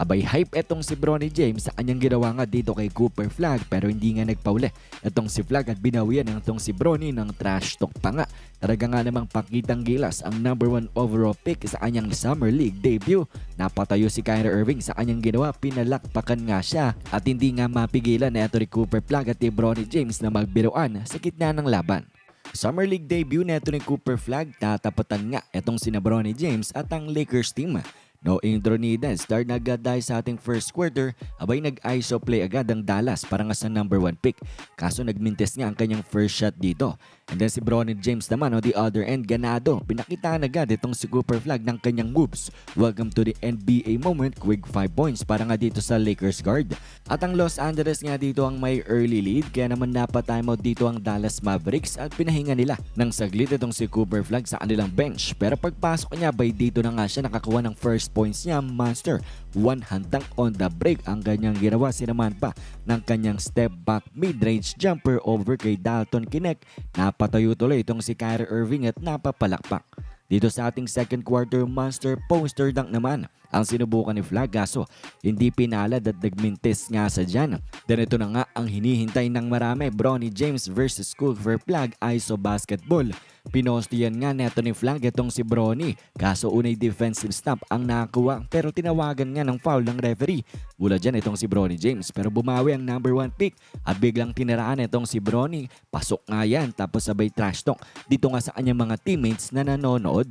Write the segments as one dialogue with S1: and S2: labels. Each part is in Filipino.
S1: Abay hype etong si Bronny James sa kanyang ginawa nga dito kay Cooper Flag pero hindi nga nagpauli. Etong si Flag at binawian ng itong si Bronny ng trash talk pa nga. Talaga nga namang pakitang gilas ang number 1 overall pick sa kanyang Summer League debut. Napatayo si Kyrie Irving sa kanyang ginawa, pinalakpakan nga siya at hindi nga mapigilan na ito ni Cooper Flag at ni Bronny James na magbiruan sa gitna ng laban. Summer League debut neto ni Cooper Flag, tatapatan nga itong sina Bronny James at ang Lakers team. No intro needed, start na agad dahil sa ating first quarter, abay nag-ISO play agad ang Dallas para nga sa number 1 pick. Kaso nagmintes nga ang kanyang first shot dito. And then si Bronny James naman on the other end, ganado. Pinakitaan agad itong si Cooper Flag ng kanyang moves. Welcome to the NBA moment, quick 5 points para nga dito sa Lakers guard. At ang Los Angeles nga dito ang may early lead, kaya naman napatimeout dito ang Dallas Mavericks at pinahinga nila ng saglit itong si Cooper Flag sa kanilang bench. Pero pagpasok niya, by dito na nga siya nakakuha ng first points niya, Monster. One handang on the break ang kanyang ginawa. Sinaman pa ng kanyang step back mid-range jumper over kay Dalton Kinect. Napatayo tuloy itong si Kyrie Irving at napapalakpak. Dito sa ating second quarter monster poster dunk naman ang sinubukan ni Flag kaso hindi pinalad at nagmintis nga sa dyan. Then ito na nga ang hinihintay ng marami Bronny James versus Cooper Flag ISO basketball. Pinostiyan nga neto ni Flag itong si Bronny kaso unay defensive stop ang nakakuha pero tinawagan nga ng foul ng referee. Wala dyan itong si Bronny James pero bumawi ang number 1 pick at biglang tiniraan itong si Bronny. Pasok nga yan tapos sabay trash talk dito nga sa kanyang mga teammates na nanonood.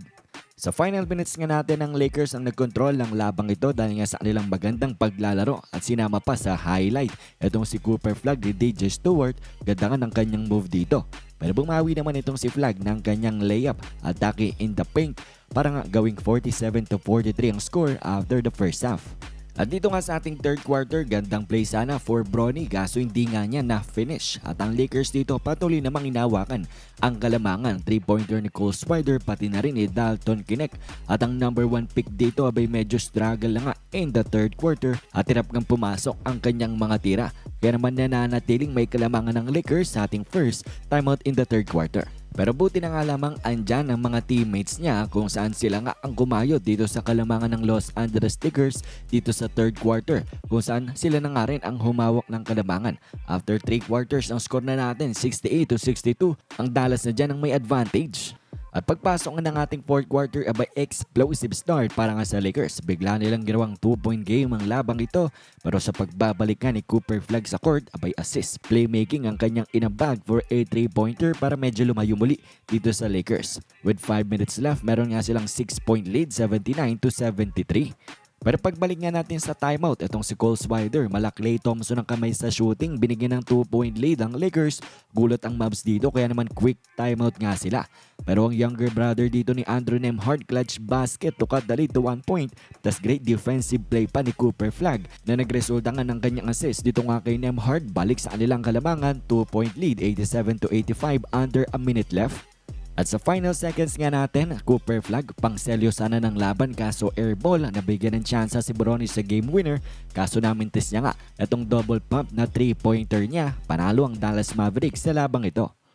S1: Sa final minutes nga natin ang Lakers ang nagkontrol ng labang ito dahil nga sa kanilang magandang paglalaro at sinama pa sa highlight. Itong si Cooper Flag ni DJ Stewart, ganda nga ng kanyang move dito. Pero bumawi naman itong si Flag ng kanyang layup, atake in the paint para nga gawing 47 to 43 ang score after the first half. At dito nga sa ating third quarter, gandang play sana for Bronny kaso hindi nga niya na-finish. At ang Lakers dito patuloy namang inawakan ang kalamangan. 3-pointer ni Cole Spider pati na rin ni Dalton Kinect. At ang number 1 pick dito abay medyo struggle na nga in the third quarter at hirap ng pumasok ang kanyang mga tira. Kaya naman nananatiling may kalamangan ng Lakers sa ating first timeout in the third quarter. Pero buti na nga lamang andyan ang mga teammates niya kung saan sila nga ang kumayod dito sa kalamangan ng Los Angeles Lakers dito sa third quarter kung saan sila na nga rin ang humawak ng kalamangan. After 3 quarters ang score na natin 68 to 62 ang Dallas na dyan ang may advantage. At pagpasok ng ating fourth quarter, abay explosive start para nga sa Lakers. Bigla nilang ginawang 2-point game ang labang ito. Pero sa pagbabalik nga ni Cooper Flag sa court, abay assist playmaking ang kanyang inabag for a 3-pointer para medyo lumayo muli dito sa Lakers. With 5 minutes left, meron nga silang 6-point lead, 79 to 73. Pero pagbalik nga natin sa timeout, itong si Cole Swider, malaklay Thompson ang kamay sa shooting, binigyan ng 2-point lead ang Lakers. Gulat ang Mavs dito kaya naman quick timeout nga sila. Pero ang younger brother dito ni Andrew Nemhard clutch basket to cut the lead to 1 point. Tas great defensive play pa ni Cooper Flag na nagresulta nga ng kanyang assist dito nga kay Nemhard balik sa kanilang kalamangan 2 point lead 87 to 85 under a minute left. At sa final seconds nga natin, Cooper Flag pang selyo sana ng laban kaso airball nabigyan ng tsansa si Bronny sa game winner kaso namintis niya nga itong double pump na 3-pointer niya panalo ang Dallas Mavericks sa labang ito.